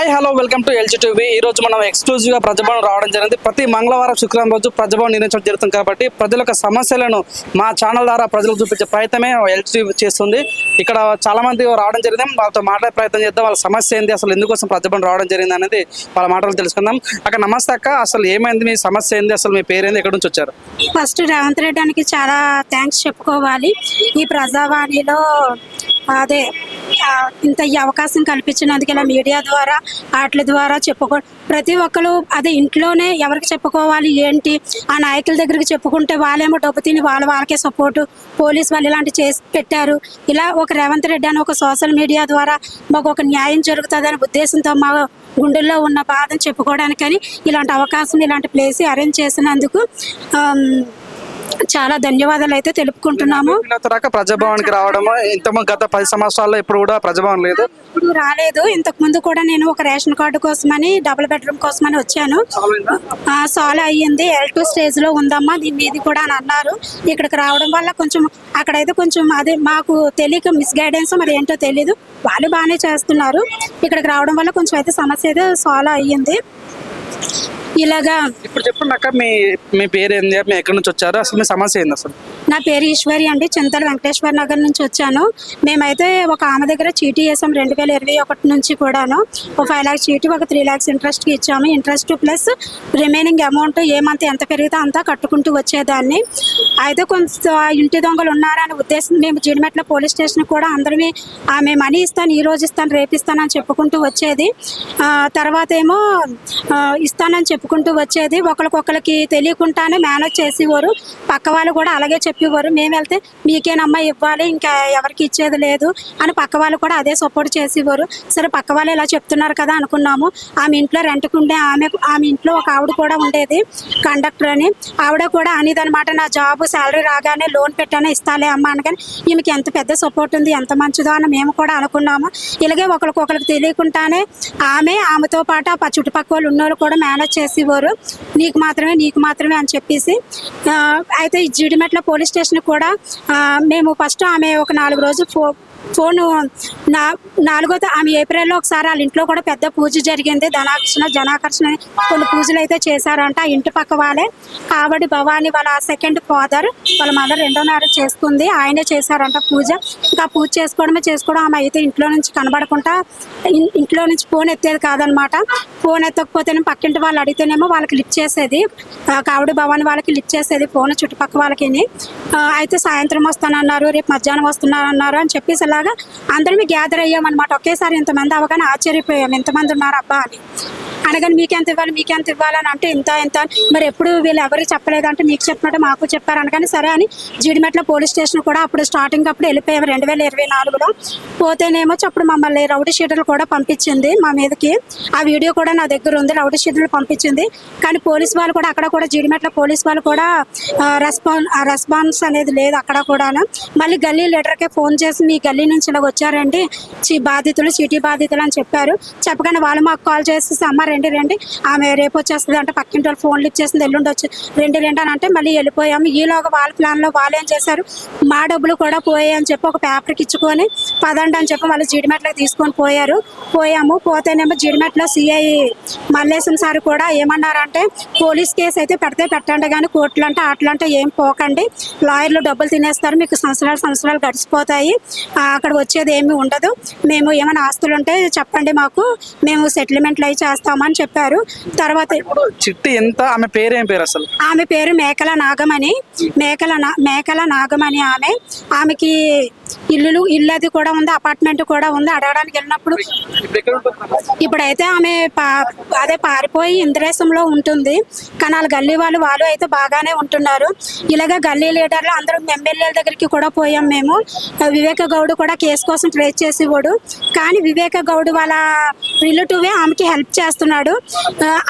Hi hello welcome to LG TV. ఈ రోజు మనం ఎక్స్క్లూజివ్గా ప్రజభవన్ రావడం జరిగింది. ప్రతి మంగళవారం శుక్రవారం రోజు ప్రజభవన్ నిర్మించడం జరుగుతుంది కాబట్టి ప్రజల యొక్క సమస్యలను మా ఛానల్ ద్వారా ప్రజలకు చూపించే ప్రయత్నమే ఎల్జీ చేస్తుంది. ఇక్కడ చాలా మంది రావడం జరిగింది. వాళ్ళతో మాట్లాడే ప్రయత్నం చేద్దాం. వాళ్ళ సమస్య ఏంది? అసలు ఎందుకోసం ప్రజభవన్ రావడం జరిగింది అనేది వాళ్ళ మాటలు తెలుసుకుందాం. అక్కడ నమస్తే అక్క. అసలు ఏమైంది? మీ సమస్య ఏంది? అసలు మీ పేరేంది? ఎక్కడి నుంచి వచ్చారు? ఫస్ట్ రేవంత్ రెడ్డి చాలా థ్యాంక్స్ చెప్పుకోవాలి. ఈ ప్రజావాణిలో అదే ఇంత ఈ అవకాశం కల్పించినందుకు ఇలా మీడియా ద్వారా ఆటల ద్వారా చెప్పుకో ప్రతి ఒక్కరు అదే ఇంట్లోనే ఎవరికి చెప్పుకోవాలి ఏంటి ఆ నాయకుల దగ్గరికి చెప్పుకుంటే వాళ్ళేమో డబ్బు తిని వాళ్ళ వాళ్ళకే సపోర్టు పోలీస్ వాళ్ళు ఇలాంటి చేసి పెట్టారు. ఇలా ఒక రేవంత్ రెడ్డి అని ఒక సోషల్ మీడియా ద్వారా మాకు ఒక న్యాయం జరుగుతుందనే ఉద్దేశంతో మా గుండెల్లో ఉన్న బాధను చెప్పుకోవడానికని ఇలాంటి అవకాశం ఇలాంటి ప్లేస్ అరేంజ్ చేసినందుకు చాలా ధన్యవాదాలు అయితే తెలుపుకుంటున్నాము. ప్రజాభవన్కి రావడం ఇంత గత పది సంవత్సరాల్లో ఇప్పుడు కూడా ప్రజాభవన్ లేదు. రాలేదు. ఇంతకు ముందు కూడా నేను ఒక రేషన్ కార్డు కోసమని డబుల్ బెడ్రూమ్ కోసమని వచ్చాను. సాల్వ్ అయ్యింది. ఎల్ టూ స్టేజ్లో ఉందమ్మా దీని మీది కూడా అని అన్నారు. ఇక్కడికి రావడం వల్ల కొంచెం అక్కడైతే కొంచెం అదే మాకు తెలియక మిస్ గైడెన్స్ మరి ఏంటో తెలీదు. వాళ్ళు బాగానే చేస్తున్నారు. ఇక్కడికి రావడం వల్ల కొంచెం అయితే సమస్య అయితే సాల్వ్ అయ్యింది. ఇలాగా ఇప్పుడు చెప్పండి అక్క మీ మీ పేరు ఏంది మీ ఎక్కడి నుంచి వచ్చారు? అసలు మీ సమస్య ఏంది అసలు? నా పేరు ఈశ్వరి అండి. చింతల వెంకటేశ్వర నగర్ నుంచి వచ్చాను. మేమైతే ఒక ఆమె దగ్గర చీటీ వేసాం రెండు వేల ఇరవై ఒకటి నుంచి కూడాను. ఒక ఫైవ్ ల్యాక్స్ చీటీ ఒక త్రీ ల్యాక్స్ ఇంట్రెస్ట్కి ఇచ్చాము. Interest plus remaining amount a month ఎంత పెరిగితే అంత కట్టుకుంటూ వచ్చేదాన్ని. అయితే కొంత ఇంటి దొంగలు ఉన్నారనే ఉద్దేశం మేము జీడిమెట్ల పోలీస్ స్టేషన్ కూడా అందరమే ఆమె మనీ ఇస్తాను ఈ రోజు ఇస్తాను రేపు ఇస్తాను అని చెప్పుకుంటూ వచ్చేది. తర్వాత ఏమో ఇస్తానని చెప్పుకుంటూ వచ్చేది. ఒకరికొకరికి తెలియకుండానే మేనేజ్ చేసేవారు. పక్క వాళ్ళు కూడా అలాగే చెప్పేవారు. మేము వెళ్తే మీకేనమ్మా ఇవ్వాలి ఇంకా ఎవరికి ఇచ్చేది లేదు అని పక్క వాళ్ళు కూడా అదే సపోర్ట్ చేసేవారు. సరే పక్క వాళ్ళు ఇలా చెప్తున్నారు కదా అనుకున్నాము. ఆమె ఇంట్లో రెంట్కుండే ఆమె ఆమె ఇంట్లో ఒక ఆవిడ కూడా ఉండేది కండక్టర్ అని. ఆవిడ కూడా అనేదనమాట నా జాబ్ శాలరీ రాగానే లోన్ పెట్టానే ఇస్తాలే అమ్మ అనగానే ఈమెకి ఎంత పెద్ద సపోర్ట్ ఉంది ఎంత మంచిదో అని మేము కూడా అనుకున్నాము. ఇలాగే ఒకరికొకరికి తెలియకుండానే ఆమె ఆమెతో పాటు ఆ చుట్టుపక్కల వాళ్ళు ఉన్నోళ్ళు కూడా మేనేజ్ చేసేవారు. నీకు మాత్రమే నీకు మాత్రమే అని చెప్పేసి అయితే ఈ జీడిమెట్ల పోలీస్ స్టేషన్ కూడా మేము ఫస్ట్ ఆమె ఒక నాలుగు రోజులు ఫో ఫోను నా నాలుగో ఆమె ఏప్రిల్లో ఒకసారి వాళ్ళ ఇంట్లో కూడా పెద్ద పూజ జరిగింది. ధనాకర్షణ జనాకర్షణ కొన్ని పూజలు అయితే చేశారంట ఇంటి పక్క వాళ్ళే. కావడి భవాని వాళ్ళ సెకండ్ ఫాదర్ వాళ్ళ మదర్ రెండో మ్యారేజ్ చేసుకుంది. ఆయనే చేశారంట పూజ. ఇంకా పూజ చేసుకోవడమే చేసుకోవడం ఆమె అయితే ఇంట్లో నుంచి కనబడకుండా ఇంట్లో నుంచి ఫోన్ ఎత్తేది కాదనమాట. ఫోన్ ఎత్తకపోతేనే పక్కింటి వాళ్ళు అడిగితేనేమో వాళ్ళకి లిఫ్ట్ చేసేది. కావడి భవాని వాళ్ళకి లిఫ్ట్ చేసేది ఫోన్ చుట్టుపక్క వాళ్ళకి అయితే సాయంత్రం వస్తానన్నారు రేపు మధ్యాహ్నం వస్తున్నారన్నారు అని చెప్పేసి ఇలాగా అందరం గ్యాదర్ అయ్యామన్నమాట. ఒకేసారి ఇంతమంది అవగానే ఆశ్చర్యపోయాం. ఎంతమంది ఉన్నారు అబ్బా అని. అనగానే మీకెంత ఇవ్వాలి మీకెంత ఇవ్వాలని అంటే ఇంత ఇంత మరి ఎప్పుడు వీళ్ళు ఎవరికి చెప్పలేదంటే మీకు చెప్పినట్టు మాకు చెప్పారు అనగానే సరే అని జీడిమెట్ల పోలీస్ స్టేషన్ కూడా అప్పుడు స్టార్టింగ్ అప్పుడు వెళ్ళిపోయాము రెండు వేల ఇరవై నాలుగులో. పోతేనేమో అప్పుడు మమ్మల్ని రౌడీ షీటర్లు కూడా పంపించింది మా మీదకి. ఆ వీడియో కూడా నా దగ్గర ఉంది రౌడీ షీటర్లు పంపించింది. కానీ పోలీస్ వాళ్ళు కూడా అక్కడ కూడా జీడిమెట్ల పోలీస్ వాళ్ళు కూడా రెస్పాన్స్ రెస్పాన్స్ అనేది లేదు అక్కడ కూడా మళ్ళీ గల్లీ లీడర్కే ఫోన్ చేసి మీ గల్లీ నుంచి ఇలా వచ్చారండి. బాధితులు సిటీ బాధితులు అని చెప్పారు. చెప్పగానే వాళ్ళు మాకు కాల్ చేసి అమ్మ రండి రండి. ఆమె రేపు వచ్చేస్తుంది అంటే పక్కింటి వాళ్ళు ఫోన్ ఎల్లుండి వచ్చి రెండు రెండు అని అంటే మళ్ళీ వెళ్ళిపోయాము. ఈలోగా వాళ్ళ ప్లాన్లో వాళ్ళు ఏం చేశారు? మా డబ్బులు కూడా పోయాయి అని చెప్పి ఒక పేపర్కి ఇచ్చుకొని పదండి అని చెప్పి వాళ్ళు జీడిమెట్లకు తీసుకొని పోయారు. పోయాము. పోతేనేమో జీడిమెట్లో సిఐ మల్లేశం సార్ కూడా ఏమన్నారంటే పోలీస్ కేసు అయితే పెడితే పెట్టండి కానీ కోర్టులు అంటే అట్లంటే ఏం పోకండి. లాయర్లు డబ్బులు తినేస్తారు. మీకు సంవత్సరాలు సంవత్సరాలు గడిచిపోతాయి. అక్కడ వచ్చేది ఏమీ ఉండదు. మేము ఏమైనా ఆస్తులు ఉంటే చెప్పండి మాకు. మేము సెటిల్మెంట్లు అవి చేస్తామని చెప్పారు. తర్వాత ఇప్పుడు చిట్టి ఎంత? ఆమె పేరు ఏం పేరు అసలు? ఆమె పేరు మేకల నాగమణి మేకల మేకల నాగమణి ఆమె. ఆమెకి ఇల్లులు ఇల్లు అది కూడా ఉంది అపార్ట్మెంట్ కూడా ఉంది. అడగడానికి వెళ్ళినప్పుడు ఇప్పుడైతే ఆమె పా అదే పారిపోయి ఇంద్రేశంలో ఉంటుంది. కానీ వాళ్ళ గల్లీ వాళ్ళు వాళ్ళు అయితే బాగానే ఉంటున్నారు. ఇలాగ గల్లీ లీడర్లు అందరూ ఎమ్మెల్యేల దగ్గరికి కూడా పోయాం మేము. వివేక గౌడ్ కూడా కేసు కోసం ట్రేస్ చేసేవాడు. కానీ వివేక గౌడ్ వాళ్ళ రిలేటివే ఆమెకి హెల్ప్ చేస్తున్నాడు.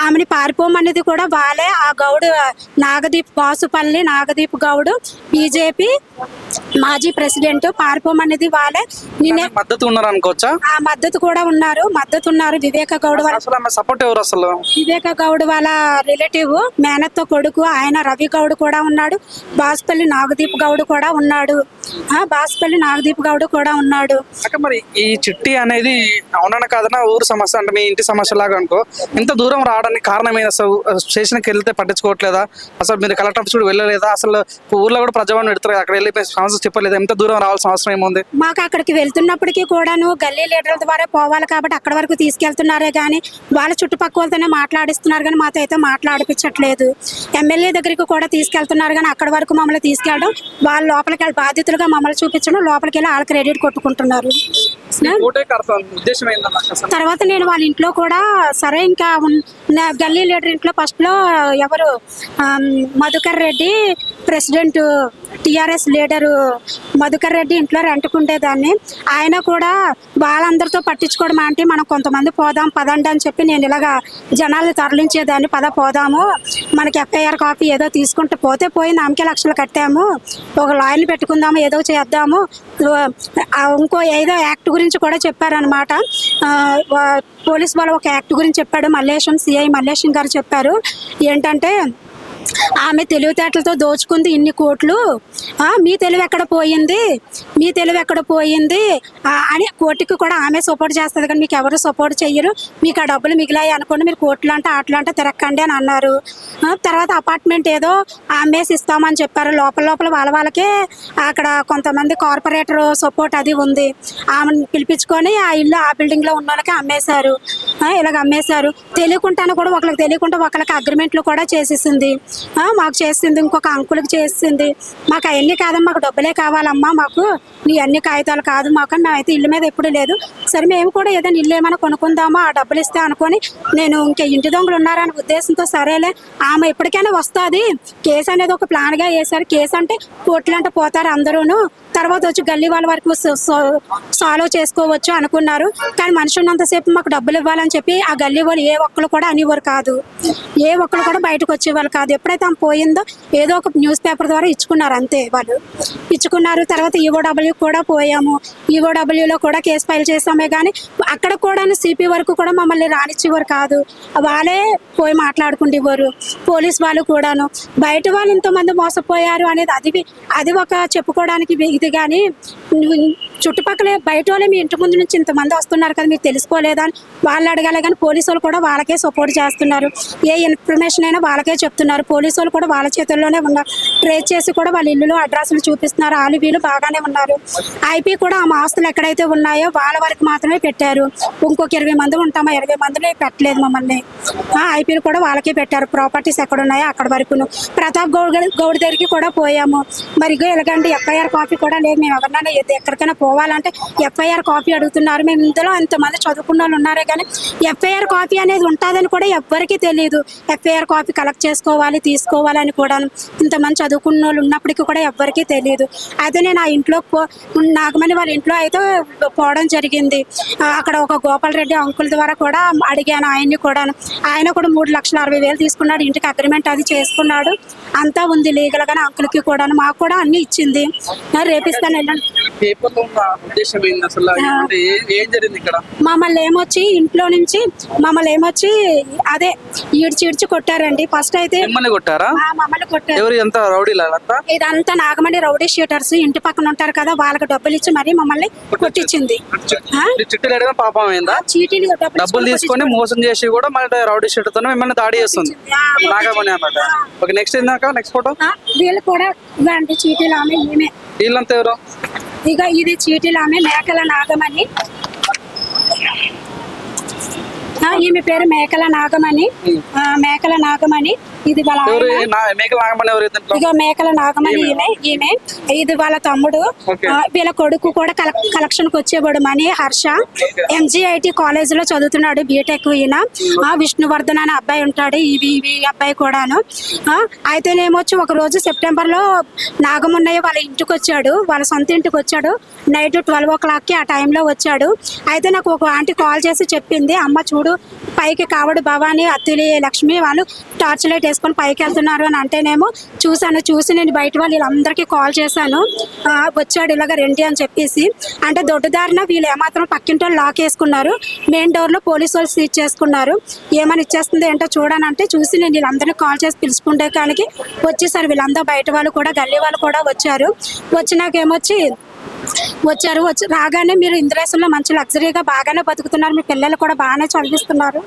ఆమెని పారిపోమనేది కూడా వాళ్ళే. ఆ గౌడ్ నాగదీప్ బాసుపల్లి నాగదీప్ గౌడ్ బీజేపీ మాజీ ప్రెసిడెంట్ పారిపోమనేది వాళ్ళే. నిన్నే మద్దతు ఉన్నారు అనుకోవచ్చా? ఆ మద్దతు కూడా ఉన్నారు. మద్దతు ఉన్నారు. వివేక గౌడ్ వాళ్ళ సపోర్ట్ ఎవరు అసలు? వివేక గౌడ్ వాళ్ళ రిలేటివ్ మేనత్త కొడుకు ఆయన రవి గౌడ్ కూడా ఉన్నాడు. బాస్పల్లి నాగదీప్ గౌడ్ కూడా ఉన్నాడు. ఆ బాస్పల్లి నాగదీప్ గౌడ్ కూడా ఉన్నాడు. అక్క మరి ఈ చిట్టి అనేది అవునన్న కాదన్నా ఊరు సమస్య అంటే మీ ఇంటి సమస్య లాగా అనుకో. ఇంత దూరం రావడానికి కారణం ఏంది అసలు? స్టేషన్కి వెళ్తే పట్టించుకోవట్లేదా? అసలు మీరు కలెక్టర్ ఆఫీస్ కూడా వెళ్ళలేదా? అసలు ఊర్లో కూడా ప్రజావాణి పెడతారు అక్కడ వెళ్ళి సమస్య చెప్పలేదు? ఎంత దూరం రావాల్సిన అవసరం ఏముంది? మాకు అక్కడికి వెళ్తున్నప్పటికీ కూడాను గల్లీ లీడర్ల ద్వారా పోవాలి కాబట్టి అక్కడ వరకు తీసుకెళ్తున్నారే కానీ వాళ్ళ చుట్టుపక్కల వాళ్ళతోనే మాట్లాడిస్తున్నారు కానీ మాతో అయితే మాట్లాడిపించట్లేదు. ఎమ్మెల్యే దగ్గరికి కూడా తీసుకెళ్తున్నారు కానీ అక్కడ వరకు మమ్మల్ని తీసుకెళ్ళడం వాళ్ళ లోపలికి వెళ్ళి బాధితులుగా మమ్మల్ని చూపించడం లోపలికి వెళ్ళి వాళ్ళ క్రెడిట్ కొట్టుకుంటున్నారు. తర్వాత నేను వాళ్ళ ఇంట్లో కూడా సరే ఇంకా గల్లీ లీడర్ ఇంట్లో ఫస్ట్లో ఎవరు ఆమ్, Madhukar Reddy president TRS leader Madhukar Reddy ఇంట్లో రెంట్కుండేదాన్ని ఆయన కూడా వాళ్ళందరితో పట్టించుకోవడం అంటే మనం కొంతమంది పోదాం పదండి అని చెప్పి నేను ఇలాగా జనాలు తరలించేదాన్ని పద పోదాము. మనకి ఎఫ్ఐఆర్ కాపీ ఏదో తీసుకుంటే పోతే పోయి నామకే లక్షలు కట్టాము. ఒక లాయర్ని పెట్టుకుందాము ఏదో చేద్దాము. ఇంకో ఏదో యాక్ట్ గురించి కూడా చెప్పారనమాట పోలీస్ వాళ్ళు ఒక యాక్ట్ గురించి చెప్పాడు. మల్లేశం సిఐ మల్లేశం గారు చెప్పారు. ఏంటంటే ఆమె తెలివితేటలతో దోచుకుంది ఇన్ని కోట్లు. మీ తెలివి ఎక్కడ పోయింది? మీ తెలివి ఎక్కడ పోయింది? అని కోర్టుకి కూడా ఆమె సపోర్ట్ చేస్తుంది కానీ మీకు ఎవరు సపోర్ట్ చెయ్యరు. మీకు ఆ డబ్బులు మిగిలాయి అనుకోండి మీరు కోర్టులు అంటే ఆటలు అంటే తిరక్కండి అని అన్నారు. తర్వాత అపార్ట్మెంట్ ఏదో అమ్మేసి ఇస్తామని చెప్పారు. లోపల లోపల వాళ్ళ వాళ్ళకే అక్కడ కొంతమంది కార్పొరేటర్ సపోర్ట్ అది ఉంది. ఆమెను పిలిపించుకొని ఆ ఇల్లు ఆ బిల్డింగ్లో ఉన్న వాళ్ళకి అమ్మేశారు. ఇలాగ అమ్మేశారు. తెలియకుండానే కూడా ఒకరికి తెలియకుండా ఒకరికి అగ్రిమెంట్లు కూడా చేసేసింది. మాకు చేసింది ఇంకొక అంకులకు చేసింది. మాకు అవన్నీ కాదమ్మా మాకు డబ్బులే కావాలమ్మా మాకు. నీ అన్ని కాగితాలు కాదు మాకు అని మేమైతే ఇల్లు మీద ఎప్పుడు లేదు. సరే మేము కూడా ఏదైనా ఇల్లు ఏమైనా కొనుక్కుందామా ఆ డబ్బులు ఇస్తే అనుకొని నేను ఇంకా ఇంటి దొంగలు ఉన్నారనే ఉద్దేశంతో సరేలే ఆమె ఎప్పటికైనా వస్తుంది. కేసు అనేది ఒక ప్లాన్గా వేశారు. కేసు అంటే కోర్టులు అంటే పోతారు అందరూను. తర్వాత వచ్చి గల్లీ వాళ్ళ వరకు సాల్వ్ చేసుకోవచ్చు అనుకున్నారు. కానీ మనిషి ఉన్నంతసేపు మాకు డబ్బులు ఇవ్వాలని చెప్పి ఆ గల్లీ వాళ్ళు ఏ ఒక్కరు కూడా అనేవారు కాదు. ఏ ఒక్కరు కూడా బయటకు వచ్చేవాళ్ళు కాదు. ఎప్పుడైతే ఆమె పోయిందో ఏదో ఒక న్యూస్ పేపర్ ద్వారా ఇచ్చుకున్నారు అంతే వాళ్ళు. ఇచ్చుకున్నారు. తర్వాత ఈఓడబ్ల్యూ కూడా పోయాము. ఈఓడబ్ల్యూలో కూడా కేసు ఫైల్ చేసామే కానీ అక్కడ కూడా సిపి వరకు కూడా మమ్మల్ని రానిచ్చేవారు కాదు. వాళ్ళే పోయి మాట్లాడుకుండేవారు. పోలీస్ వాళ్ళు కూడాను. బయట వాళ్ళు ఇంతమంది మోసపోయారు అనేది అది అది ఒక చెప్పుకోవడానికి ఇది కానీ చుట్టుపక్కల బయట వాళ్ళే మీ ఇంటి ముందు నుంచి ఇంతమంది వస్తున్నారు కదా మీకు తెలుసుకోలేదా అని వాళ్ళు అడగాలి కానీ పోలీసు వాళ్ళు కూడా వాళ్ళకే సపోర్ట్ చేస్తున్నారు. ఏ ఇన్ఫర్మేషన్ అయినా వాళ్ళకే చెప్తున్నారు. పోలీసు వాళ్ళు కూడా వాళ్ళ చేతుల్లోనే ఉన్నారు. ట్రేస్ చేసి కూడా వాళ్ళ ఇల్లులు అడ్రస్లు చూపిస్తున్నారు. వాళ్ళు వీళ్ళు బాగానే ఉన్నారు. ఐపీ కూడా ఆ ఆస్తులు ఎక్కడైతే ఉన్నాయో వాళ్ళ వరకు మాత్రమే పెట్టారు. ఇంకొక ఇరవై మంది ఉంటామా? ఇరవై మందిలో పెట్టలేదు మమ్మల్ని. ఆ ఐపీలు కూడా వాళ్ళకే పెట్టారు. ప్రాపర్టీస్ ఎక్కడ ఉన్నాయో అక్కడ వరకును. ప్రతాప్ గౌడ్ గౌడ్ దగ్గరికి కూడా పోయాము. మరి ఇగో ఎలాగంటే ఎఫ్ఐఆర్ కాపీ కూడా లేదు. మేము ఎవరినైనా ఎక్కడికైనా ఎక్కడికైనా పోవాలంటే ఎఫ్ఐఆర్ కాపీ అడుగుతున్నారు. మేము ఇందులో ఎంతమంది చదువుకున్న వాళ్ళు ఉన్నారే కానీ ఎఫ్ఐఆర్ కాపీ అనేది ఉంటుందని కూడా ఎవ్వరికీ తెలియదు ఎఫ్ఐఆర్ కాపీ కలెక్ట్ చేసుకోవాలి తీసుకోవాలని కూడా ఇంతమంది చదువుకున్న వాళ్ళు ఉన్నప్పటికీ కూడా ఎవ్వరికీ తెలియదు అయితే నేను ఆ ఇంట్లో పో నాగమణి వాళ్ళ ఇంట్లో అయితే పోవడం జరిగింది. అక్కడ ఒక గోపాల్ రెడ్డి అంకుల్ ద్వారా కూడా అడిగాను ఆయన్ని కూడా ఆయన కూడా మూడు లక్షల అరవై వేలు తీసుకున్నాడు. ఇంటికి అగ్రిమెంట్ అది చేసుకున్నాడు. అంతా ఉంది లీగల్ గానే అంకుల్కి కూడా మాకు కూడా అన్ని ఇచ్చింది. రేపిస్తాను మమ్మల్ని ఏమొచ్చి ఇంట్లో నుంచి మమ్మల్ని ఏమొచ్చి అదే ఈడ్చి ఈడ్చి కొట్టారండి. ఫస్ట్ అయితే మిమ్మల్ని కొట్టారా? మమ్మల్ని ఇదంతా నాగమండి రౌడీ షీటర్స్. ఇంటి పక్కన ఉంటారు కదా వాళ్ళకి డబ్బులు ఇచ్చి మరీ మమ్మల్ని కొట్టించింది. చీటీలు డబ్బులు తీసుకొని మోసం చేసి కూడా మళ్ళీ రౌడీ షీట్తో మిమ్మల్ని దాడి చేస్తుంది. నాగమణి అన్నమాట. ఓకే నెక్స్ట్ ఏందాక నెక్స్ట్ ఫోటో వీళ్ళు కూడా ఇవ్వండి చీటీలు ఆమె ఈమె. వీళ్ళంతా ఎవరు? ఇక ఇది చీటీలు ఆమె మేకల నాగమణి. ఆ, ఈమె పేరు మేకల నాగమణి. ఆ, మేకల నాగమణి. ఇది వాళ్ళ మేకల ఇక నాగమణి ఈమె ఈమె. ఇది వాళ్ళ తమ్ముడు. వీళ్ళ కొడుకు కూడా కలెక్షన్కి వచ్చేవాడు మనీ హర్ష. ఎంజీఐటి కాలేజ్లో చదువుతున్నాడు బీటెక్ ఈయన. ఆ, విష్ణువర్ధన్ అనే అబ్బాయి ఉంటాడు ఇవి ఇవి అబ్బాయి కూడాను. ఆ, అయితేనేమొచ్చి ఒక రోజు సెప్టెంబర్లో నాగమున్నయ్య వాళ్ళ ఇంటికి వచ్చాడు వాళ్ళ సొంత ఇంటికి వచ్చాడు. నైట్ ట్వెల్వ్ ఓ క్లాక్కి ఆ టైంలో వచ్చాడు. అయితే నాకు ఒక ఆంటీ కాల్ చేసి చెప్పింది అమ్మ చూడు పైకి కావడు భవాని అత్తిలి లక్ష్మి వాళ్ళు టార్చ్ లైట్ చేసుకొని పైకి వెళ్తున్నారు అని అంటేనేమో చూశాను చూసి నేను బయట వాళ్ళు వీళ్ళందరికీ కాల్ చేశాను. వచ్చాడు ఇలాగ రండి అని చెప్పేసి. అంటే దొడ్డుదారిన వీళ్ళు ఏమాత్రం పక్కింటో లాక్ వేసుకున్నారు మెయిన్ డోర్లో పోలీసు వాళ్ళు సీజ్ చేసుకున్నారు. ఏమని ఇచ్చేస్తుంది ఏంటో చూడనంటే చూసి నేను వీళ్ళందరినీ కాల్ చేసి పిలుచుకుంటే కానీ వచ్చేసారు. వీళ్ళందరూ బయట వాళ్ళు కూడా గల్లీ వాళ్ళు కూడా వచ్చారు. వచ్చినాకేమొచ్చి వచ్చారు. వచ్చి రాగానే మీరు ఇంద్రేశంలో మంచి లగ్జరీగా బాగానే బతుకుతున్నారు. మీ పిల్లలు కూడా బాగానే చదివిస్తున్నారు.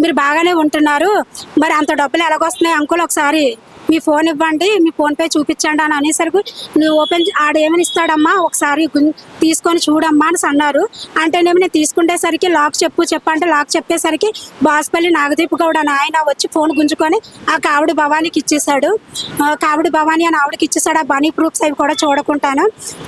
మీరు బాగానే ఉంటున్నారు. మరి అంత డబ్బులు ఎలాగొస్తున్నాయి అంకుల్ ఒకసారి? మీ ఫోన్ ఇవ్వండి మీ ఫోన్ పే చూపించండి అని అనేసరికి నువ్వు ఓపెన్ ఆడేమని ఇస్తాడమ్మా ఒకసారి తీసుకొని చూడమ్మా అని అన్నారు. అంటేనేమి నేను తీసుకునేసరికి లాక్ చెప్పు చెప్పంటే లాక్ చెప్పేసరికి బాస్పల్లి నాగదీప్ గౌడ్ అని ఆయన వచ్చి ఫోన్ గుంజుకొని ఆ కావిడి భవానీకి ఇచ్చేసాడు కావిడి భవానీ అని ఆవిడకి ఇచ్చేసాడు ఆ బనీ ప్రూఫ్స్ అవి కూడా చూడకుంటాను.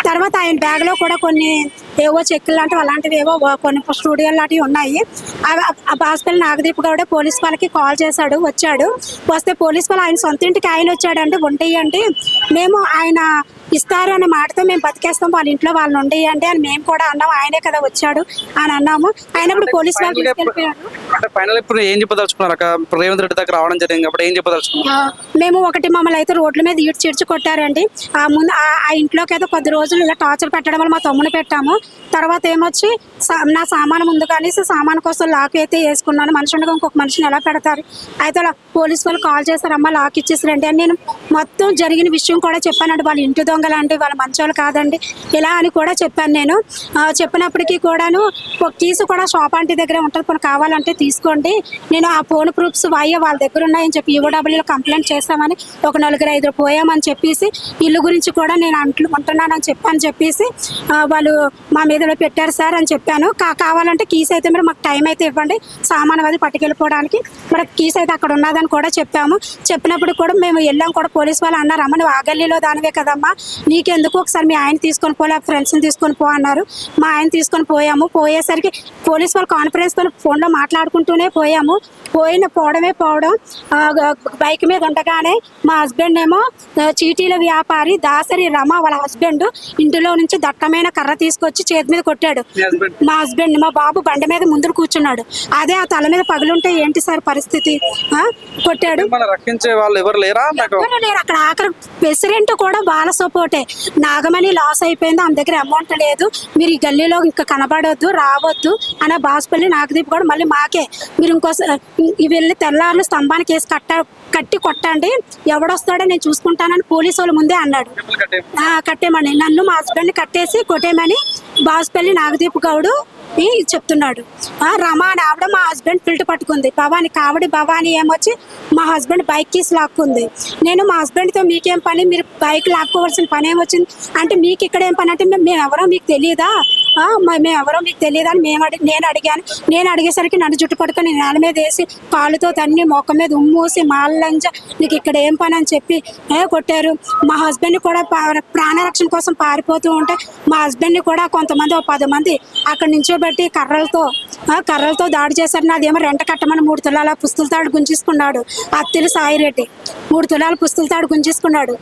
తర్వాత ఆయన బ్యాగ్లో కూడా కొన్ని ఏవో చెక్కులు లాంటివి అలాంటివి ఏవో కొన్ని స్టూడియోలు లాంటివి ఉన్నాయి. అవి ఆ నాగదీప్ గౌడ పోలీస్ వాళ్ళకి కాల్ చేశాడు వచ్చాడు. వస్తే పోలీస్ వాళ్ళు ఆయన సొంత ఇంటికి ఆయన వచ్చాడంటే ఉండేయండి మేము ఆయన ఇస్తారు అనే మాటతో మేము బతికేస్తాం. వాళ్ళ ఇంట్లో వాళ్ళు ఉండేయండి అని మేము కూడా అన్నాం. ఆయనే కదా వచ్చాడు అని అన్నాము. ఆయన ఇప్పుడు పోలీస్ వాళ్ళు అంటే ఫైనల్ ఇప్పుడు ఏం చెప్పదలుచుకున్నారు? అక్క ఇప్పుడు రేవంత్ రెడ్డి దగ్గర రావడం జరిగింది కాబట్టి ఏం చెప్పదలుచుకున్నారు? మేము ఒకటి మమ్మల్ని అయితే రోడ్ల మీద ఈడ్చి కొట్టారండి. ఆ ముందు ఆ ఆ ఇంట్లోకి అయితే కొద్ది రోజులు ఇలా టార్చర్ పెట్టడం వల్ల మా తమ్ముని పెట్టాము. తర్వాత ఏమొచ్చి సా- నా సామాను ముందు కానీ సామాను కోసం లాక్ అయితే వేసుకున్నాను. మనిషి ఉండగా ఇంకొక మనిషిని ఎలా పెడతారు? అయితే అలా పోలీస్ వాళ్ళు కాల్ చేశారమ్మా లాక్ ఇచ్చేసారండి అని నేను మొత్తం జరిగిన విషయం కూడా చెప్పానండి. వాళ్ళ ఇంటి దొంగలండి వాళ్ళ మంచోళ్ళు కాదండి. ఇలా అని కూడా చెప్పాను నేను. చెప్పినప్పటికీ కూడాను ఒక కీసు కూడా షాప్ ఆంటీ దగ్గర ఉంటుంది. కొన్ని కావాలంటే తీసుకోండి. నేను ఆ ఫోన్ ప్రూఫ్స్ వాయే వాళ్ళ దగ్గర ఉన్నాయని చెప్పి యూడబ్ల్యూలో కంప్లైంట్ చేస్తామని ఒక నలుగురు ఐదు పోయామని చెప్పేసి ఇల్లు గురించి కూడా నేను అంట్లు ఉంటున్నానని చెప్పని చెప్పేసి వాళ్ళు మా మీద పెట్టారు సార్ అని చెప్పాను. కా కావాలంటే కీస్ అయితే మీరు మాకు టైం అయితే ఇవ్వండి. సామాన్ అది పట్టుకెళ్ళిపోవడానికి మరి కీస్ అయితే అక్కడ ఉన్నదని కూడా చెప్పాము. చెప్పినప్పుడు కూడా మేము వెళ్ళాం కూడా పోలీస్ వాళ్ళు అన్నారు అమ్మ నువ్వు ఆ గల్లీలో దానివే కదమ్మా. నీకెందుకు ఒకసారి మీ ఆయన తీసుకొని పో ఫ్రెండ్స్ని తీసుకొని పో అన్నారు. మా ఆయన తీసుకొని పోయాము. పోయేసరికి పోలీస్ వాళ్ళు కాన్ఫరెన్స్ వాళ్ళు ఫోన్లో మాట్లాడుకుంటూనే పోయాము. పోయిన పోవడమే పోవడం బైక్ మీద ఉండగానే మా హస్బెండ్ ఏమో చీటీల వ్యాపారి దాసరి రమ వాళ్ళ హస్బెండ్ ఇంటిలో నుంచి దట్టమైన కర్ర తీసుకొచ్చి చేతి మీద కొట్టాడు. మీ హస్బెండ్ మా బాబు బండి మీద ముందు కూర్చున్నాడు. అదే ఆ తల మీద పగులుంటే ఏంటి సార్ పరిస్థితి? కొట్టాడు. రక్షించే వాళ్ళు ఎవరు లేరా అక్కడ. ఆఖరి ప్రెసిడెంట్ కూడా వాళ్ళ సపోర్టే. నాగమణి లాస్ అయిపోయింది. ఆమె దగ్గర అమౌంట్ లేదు. మీరు ఈ గల్లీలో ఇంకా కనబడొద్దు రావద్దు అనే బాసుపల్లి నాగదీప్ కూడా మళ్ళీ మాకే. మీరు ఇంకో ఇవి వెళ్ళి తెల్లారులు స్తంభానికి వేసి కట్ట కట్టి కొట్టండి. ఎవడొస్తాడో నేను చూసుకుంటానని పోలీసు వాళ్ళు ముందే అన్నాడు. కట్టేమని నన్ను మా హస్బెండ్ కట్టేసి కొట్టేమని బాసుపల్లి నాగదీప్ గౌడు చెప్తున్నాడు. రమా రమ అని ఆవిడ మా హస్బెండ్ ఫిల్ట్ పట్టుకుంది. భవాని కావడి భవాని ఏమొచ్చి మా హస్బెండ్ బైక్ కీస్ లాక్కుంది. నేను మా హస్బెండ్తో మీకేం పని? మీరు బైక్ లాక్కోవాల్సిన పని ఏమొచ్చింది అంటే మీకు ఇక్కడ ఏం పని? అంటే మేము మేము ఎవరో మీకు తెలియదా మేము ఎవరో మీకు తెలియదు అని మేము అడిగి నేను అడిగాను నేను అడిగేసరికి నన్ను జుట్టు పట్టుకొని నేల మీద వేసి కాళ్ళతో తన్ని మొక్క మీద ఉమ్మూసి మాల్లంజ నీకు ఇక్కడ ఏం పని? అని చెప్పి ఏ కొట్టారు. మా హస్బెండ్ కూడా పా- ప్రాణరక్షణ కోసం పారిపోతూ ఉంటే మా హస్బెండ్ని కూడా కొంతమంది ఒక పది మంది అక్కడ నించోబెట్టి కర్రలతో కర్రలతో దాడి చేశారు నాదేమో రెంట కట్టమని మూడు తులాల పుస్తుల తాడు గుంజేసుకున్నాడు. అత్తిలు సాయిరెడ్డి మూడు తులాల పుస్తుల తాడు గుంజేసుకున్నాడు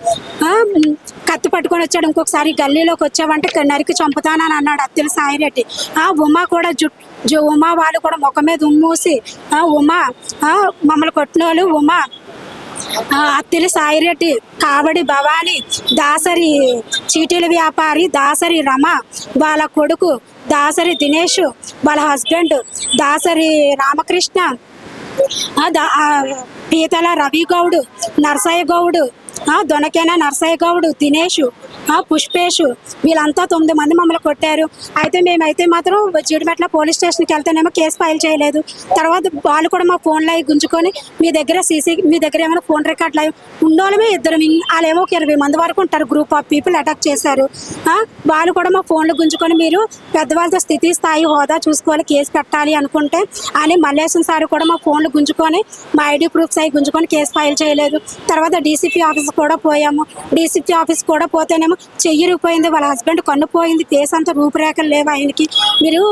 కత్తి పట్టుకొని వచ్చాడు. ఇంకొకసారి గల్లీలోకి వచ్చావంటే నరికి చంపుతానని అన్నాడు అత్తిలు సాయిరెడ్డి. ఆ ఉమా కూడా జుట్టు ఉమా వాళ్ళు కూడా ముఖం మీద ఉమ్మూసి ఆ ఉమా ఆ, మమ్మల్ని కొట్టిన వాళ్ళు ఉమా అత్తిలి సాయిరెడ్డి కావడి భవాని దాసరి చీటీల వ్యాపారి దాసరి రమ వాళ్ళ కొడుకు దాసరి దినేష్ వాళ్ళ హస్బెండ్ దాసరి రామకృష్ణ దా- పీతల రవి గౌడ్ నర్సయ్య గౌడ్ దొనకేన నర్సయ్య గౌడు దినేష్ ఆ, పుష్పేష్ వీళ్ళంతా తొమ్మిది మంది మమ్మల్ని కొట్టారు. అయితే మేమైతే మాత్రం జీడిమెట్ల పోలీస్ స్టేషన్కి వెళ్తేనేమో కేసు ఫైల్ చేయలేదు. తర్వాత వాళ్ళు కూడా మా ఫోన్లో అవి గుంజుకొని మీ దగ్గర సీసీ మీ దగ్గర ఏమైనా ఫోన్ రికార్డులు అవి ఉన్నోళ్ళమే ఇద్దరు. వాళ్ళేమో ఒక ఇరవై మంది వరకు ఉంటారు. గ్రూప్ ఆఫ్ పీపుల్ అటాక్ చేశారు. వాళ్ళు కూడా మా ఫోన్లు గుంజుకొని మీరు పెద్దవాళ్ళతో స్థితి స్థాయి హోదా చూసుకోవాలి కేసు పెట్టాలి అనుకుంటే అని మల్లేశం సార్ కూడా మా ఫోన్లు గుంజుకొని మా ఐడి ప్రూఫ్స్ అవి గుంజుకొని కేసు ఫైల్ చేయలేదు. తర్వాత డీసీపీ ఆఫీస్ కూడా పోయాము. డీసీపీ ఆఫీస్ కూడా పోతేనేమో చెయ్యిరిపోయింది వాళ్ళ హస్బెండ్ కన్ను పోయింది. కేసు అంతా రూపురేఖలు లేవు ఆయనకి. మీరు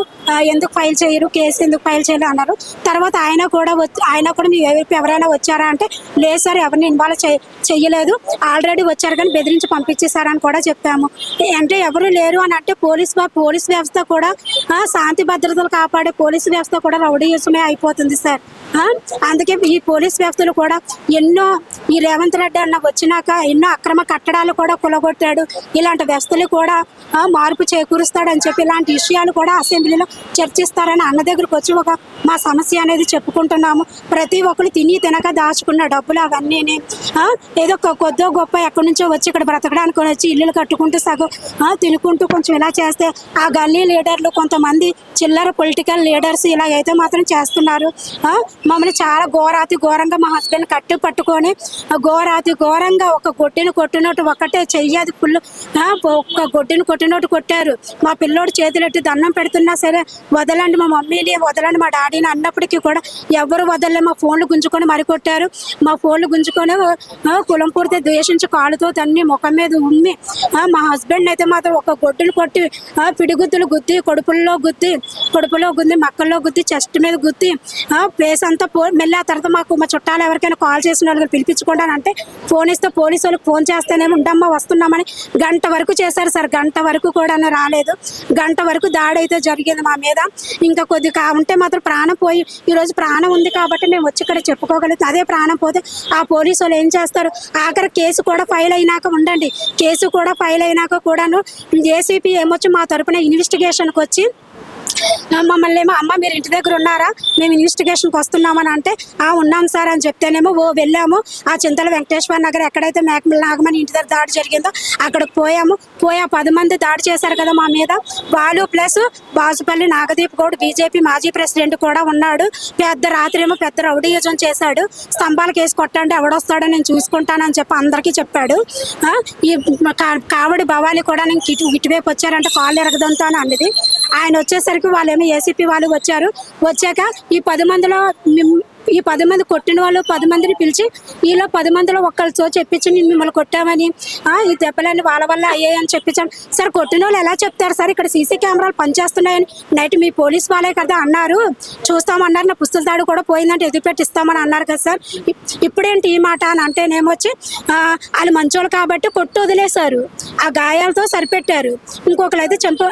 ఎందుకు ఫైల్ చేయరు? కేసు ఎందుకు ఫైల్ చేయరు? అన్నారు. తర్వాత ఆయన కూడా వచ్చి ఆయన కూడా మీ ఎవరైనా వచ్చారా అంటే లేదు సార్ ఎవరిని ఇన్వాల్వ్ చేయ చెయ్యలేదు. ఆల్రెడీ వచ్చారు కానీ బెదిరించి పంపించేశారని కూడా చెప్పాము. అంటే ఎవరు లేరు అని అంటే పోలీస్ పోలీస్ వ్యవస్థ కూడా శాంతి భద్రతలు కాపాడే పోలీస్ వ్యవస్థ కూడా రౌడీయుసమే అయిపోతుంది సార్. అందుకే ఈ పోలీస్ వ్యవస్థలు కూడా ఎన్నో ఈ రేవంత్ రెడ్డి అన్న వచ్చినాక ఎన్నో అక్రమ కట్టడాలు కూడా కులగొట్టాడు. ఇలాంటి వ్యవస్థలు కూడా మార్పు చేకూరుస్తాడని చెప్పి ఇలాంటి విషయాలు కూడా అసెంబ్లీలో చర్చిస్తారని అన్న దగ్గరకు వచ్చి ఒక మా సమస్య అనేది చెప్పుకుంటున్నాము. ప్రతి ఒక్కరు తిని తినక దాచుకున్న డబ్బులు అవన్నీ ఏదో ఒక కొద్దో గొప్ప ఎక్కడి నుంచో వచ్చి ఇక్కడ బ్రతకడానికి వచ్చి ఇల్లులు కట్టుకుంటూ సగం తినుకుంటూ కొంచెం ఇలా చేస్తే ఆ గల్లీ లీడర్లు కొంతమంది చిల్లర పొలిటికల్ లీడర్స్ ఇలా అయితే మాత్రం చేస్తున్నారు. మమ్మల్ని చాలా ఘోరాతి ఘోరంగా మా హస్బెండ్ కట్టి పట్టుకొని ఘోరాతి ఘోరంగా ఒక గొడ్డిని కొట్టినట్టు ఒకటే చెయ్యది ఫుల్ ఒక గొడ్డిని కొట్టినట్టు కొట్టారు. మా పిల్లోడు చేతులెట్టి దండం పెడుతున్నా సరే వదలండి మా మమ్మీని వదలండి మా డాడీని అన్నప్పటికీ కూడా ఎవరు వదలలే. మా ఫోన్లు గుంజుకొని మరి కొట్టారు. మా ఫోన్లు గుంజుకొని కులం పూర్తి ద్వేషించి కాళ్ళతో తన్ని ముఖం మీద ఉమ్మి మా హస్బెండ్ అయితే మాత్రం ఒక గొడ్డును కొట్టి పిడిగుద్దులు గుద్ది కడుపుల్లో గుద్ది కడుపులో గుద్ది మక్కల్లో గుద్ది చెస్ట్ మీద గుద్ది ఆ ప్లేస్ అంతా పో మళ్ళీ ఆ తర్వాత మాకు మా చుట్టాలు ఎవరికైనా కాల్ చేసిన వాళ్ళకి పిలిపించుకుంటాను అంటే ఫోన్ ఇస్తే పోలీసు వాళ్ళకి ఫోన్ చేస్తేనేమో ఉండమ్మా వస్తున్నామని గంట వరకు చేశారు సార్. గంట వరకు కూడా రాలేదు. గంట వరకు దాడి అయితే జరిగింది మా మీద. ఇంకా కొద్ది కా ఉంటే మాత్రం ప్రాణం పోయి ఈరోజు ప్రాణం ఉంది కాబట్టి మేము వచ్చి ఇక్కడ చెప్పుకోగలుగుతాం. అదే ప్రాణం పోతే ఆ పోలీసు వాళ్ళు ఏం చేస్తారు? ఆఖరి కేసు కూడా ఫైల్ అయినాక ఉండండి. కేసు కూడా ఫైల్ అయినాక కూడాను ఏసీపీ ఏమొచ్చి మా తరపున ఇన్వెస్టిగేషన్కి వచ్చి మమ్మల్ని ఏమో అమ్మ మీరు ఇంటి దగ్గర ఉన్నారా? మేము ఇన్వెస్టిగేషన్కి వస్తున్నామని అంటే ఆ ఉన్నాం సార్ అని చెప్తేనేమో ఓ వెళ్ళాము. ఆ చింతల వెంకటేశ్వర నగర్ ఎక్కడైతే మేకమల్ నాగమని ఇంటి దగ్గర దాడి జరిగిందో అక్కడికి పోయాము. పోయి ఆ పది మంది దాడి చేశారు కదా మా మీద. వాళ్ళు ప్లస్ బాసుపల్లి నాగదీప్ గౌడ్ బీజేపీ మాజీ ప్రెసిడెంట్ కూడా ఉన్నాడు. పెద్ద రాత్రి ఏమో పెద్ద రౌడీయుజం చేశాడు. స్తంభాలకు వేసి కొట్టండి ఎవడొస్తాడో నేను చూసుకుంటానని చెప్పి అందరికీ చెప్పాడు. ఆ, ఈ కావడి భవాలి కూడా నేను ఇటు ఇటువైపు వచ్చారంటే కాళ్ళు ఎరగదంతో అని అన్నది. ఆయన వచ్చేసరికి వాళ్ళేమో ఏసీపీ వాళ్ళు వచ్చారు. వచ్చాక ఈ పది మందిలో ఈ పది మంది కొట్టిన వాళ్ళు పది మందిని పిలిచి ఈలో పది మందిలో ఒక్కరితో చెప్పించి నేను మిమ్మల్ని కొట్టామని ఈ దెబ్బలన్నీ వాళ్ళ వల్ల అయ్యాయి అని చెప్పించాను సార్ కొట్టిన వాళ్ళు ఎలా చెప్తారు సార్? ఇక్కడ సీసీ కెమెరాలు పనిచేస్తున్నాయని నైట్ మీ పోలీస్ వాళ్ళే కదా అన్నారు. చూస్తామన్నారు నా పుస్తల తాడు కూడా పోయిందంటే ఎదుపెట్టి ఇస్తామని అన్నారు కదా సార్. ఇప్పుడేంటి ఈ మాట అని అంటే నేమొచ్చి వాళ్ళు మంచోళ్ళు కాబట్టి కొట్టు వదిలేశారు ఆ గాయాలతో సరిపెట్టారు. ఇంకొకరు అయితే చంప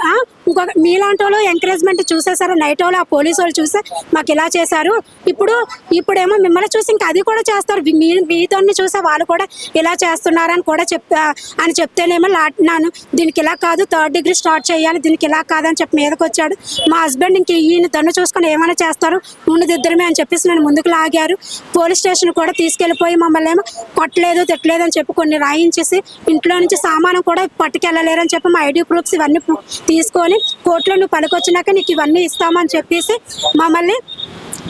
ఇంకొక మీలాంటి వాళ్ళు ఎంకరేజ్మెంట్ చూసేసారు నైట్ వాళ్ళు ఆ పోలీసు వాళ్ళు చూసి మాకు ఇలా చేశారు. ఇప్పుడు ఇప్పుడేమో మిమ్మల్ని చూసి ఇంకా అది కూడా చేస్తారు. మీ మీతో చూసే వాళ్ళు కూడా ఇలా చేస్తున్నారని కూడా చెప్తా అని చెప్తేనేమో లాటినాను దీనికి ఇలా కాదు థర్డ్ డిగ్రీ స్టార్ట్ చేయాలి దీనికి ఇలా కాదని చెప్పి మీదకి వచ్చాడు. మా హస్బెండ్ ఇంక ఈయన తను చూసుకొని ఏమైనా చేస్తారు ఉన్నదిద్దరమే అని చెప్పేసి నేను ముందుకు లాగారు. పోలీస్ స్టేషన్ కూడా తీసుకెళ్ళిపోయి మమ్మల్ని ఏమో కొట్టలేదు తిట్టలేదు అని చెప్పి కొన్ని రాయించేసి ఇంట్లో నుంచి సామాను కూడా పట్టుకెళ్ళలేరని చెప్పి మా ఐడి ప్రూఫ్స్ ఇవన్నీ తీసుకొని కోర్టులో నువ్వు పనికొచ్చినాక నీకు ఇవన్నీ ఇస్తామని చెప్పేసి మమ్మల్ని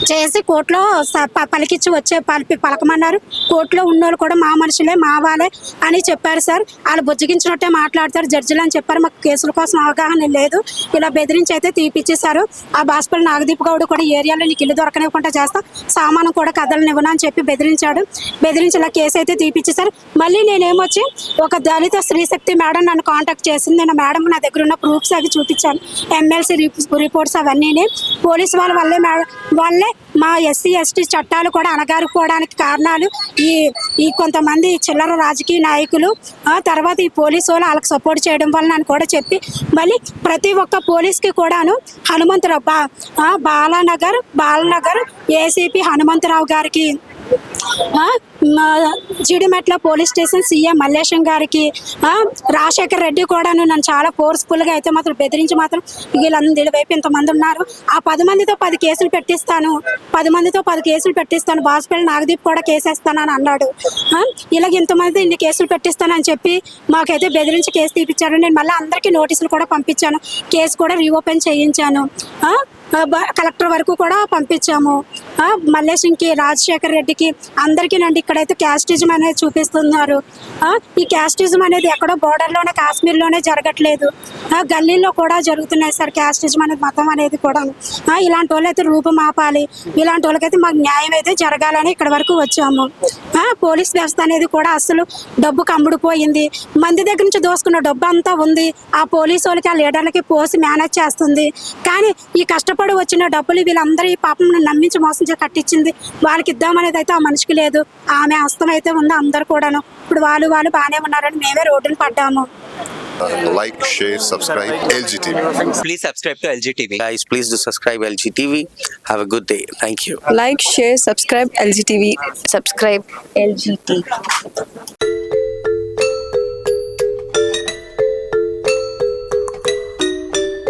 చేసి కోర్టులో స- ప- పలికిచ్చి వచ్చే పలిపి పలకమన్నారు. కోర్టులో ఉన్నోళ్ళు కూడా మా మనుషులే మా వాళ్ళే అని చెప్పారు సార్. వాళ్ళు బుజ్జగించినట్టే మాట్లాడతారు. జడ్జిలు అని చెప్పారు. మాకు కేసుల కోసం అవగాహన లేదు. ఇలా బెదిరించి అయితే తీపిచ్చేశారు. ఆ బాస్పల్ నాగదీప్ గౌడ్ కూడా ఏరియాలో నీకు ఇల్లు దొరకనివ్వకుండా చేస్తా. సామాను కూడా కదలనివ్వను అని చెప్పి బెదిరించాడు. బెదిరించి ఇలా కేసు అయితే తీపిచ్చేశారు. మళ్ళీ నేనేమొచ్చి ఒక దళిత స్త్రీశక్తి మేడం నన్ను కాంటాక్ట్ చేసింది. నేను మేడం నా దగ్గర ఉన్న ప్రూఫ్స్ అవి చూపించాను. ఎమ్మెల్సీ రిపోర్ట్స్ అవన్నీ పోలీస్ వాళ్ళ వల్లే మేడం వాళ్ళే మా ఎస్సీ ఎస్టీ చట్టాలు కూడా అణగారుకోవడానికి కారణాలు ఈ ఈ కొంతమంది చిల్లర రాజకీయ నాయకులు ఆ తర్వాత ఈ పోలీసు వాళ్ళు వాళ్ళకి సపోర్ట్ చేయడం వల్ల అని కూడా చెప్పి మళ్ళీ ప్రతి ఒక్క పోలీస్కి కూడాను హనుమంతరావు బా బాలానగర్ బాలనగర్ ఏసీపీ హనుమంతరావు గారికి Jeedimetla police station CM Mallesham గారికి రాజశేఖర్ రెడ్డి కూడాను నన్ను చాలా ఫోర్స్ఫుల్గా అయితే మాత్రం బెదిరించి మాత్రం వీళ్ళందరి వైపు ఇంతమంది ఉన్నారు? ఆ పది మందితో పది కేసులు పెట్టిస్తాను. పది మందితో పది కేసులు పెట్టిస్తాను. బాసుపల్లి నాగదీప్ కూడా కేసేస్తానని అన్నాడు. ఇలాగ ఇంతమంది ఇన్ని కేసులు పెట్టిస్తానని చెప్పి మాకైతే బెదిరించి కేసు తీపిచ్చారు. నేను మళ్ళీ అందరికీ నోటీసులు కూడా పంపించాను. కేసు కూడా రీఓపెన్ చేయించాను. బ- కలెక్టర్ వరకు కూడా పంపించాము. మల్లేశంకి రాజశేఖర్ రెడ్డికి అందరికీ నండి ఇక్కడైతే క్యాస్టిజం అనేది చూపిస్తున్నారు. ఈ క్యాస్టిజం అనేది ఎక్కడో బోర్డర్లోనే కాశ్మీర్లోనే జరగట్లేదు. గల్లీల్లో కూడా జరుగుతున్నాయి సార్ క్యాస్టిజం అనేది మతం అనేది కూడా ఇలాంటి వాళ్ళైతే రూపుమాపాలి. ఇలాంటి వాళ్ళకైతే మాకు న్యాయం అయితే జరగాలని ఇక్కడ వరకు వచ్చాము. పోలీస్ వ్యవస్థ అనేది కూడా అసలు డబ్బు కమ్ముడిపోయింది మంది దగ్గర నుంచి దోసుకున్న డబ్బు అంతా ఉంది. ఆ పోలీసు వాళ్ళకి ఆ లీడర్లకి పోసి మేనేజ్ చేస్తుంది. కానీ ఈ కష్టపడి వచ్చిన డబ్బులు వీళ్ళందరూ ఈ పాపం నమ్మించి మోసం చేసి కట్టించింది వాళ్ళకి ఇద్దామనేది అయితే ఆ మనిషికి లేదు ఆమె హస్తం అయితే ఉంది అందరు కూడాను ఇప్పుడు వాళ్ళు వాళ్ళు బాగానే ఉన్నారని మేమే రోడ్డున పడ్డాము like, share, subscribe. LG TV. Please subscribe to LG TV. Guys, please do subscribe LG TV. Have a good day. Thank you. like, share, subscribe LGTV. Subscribe LGT.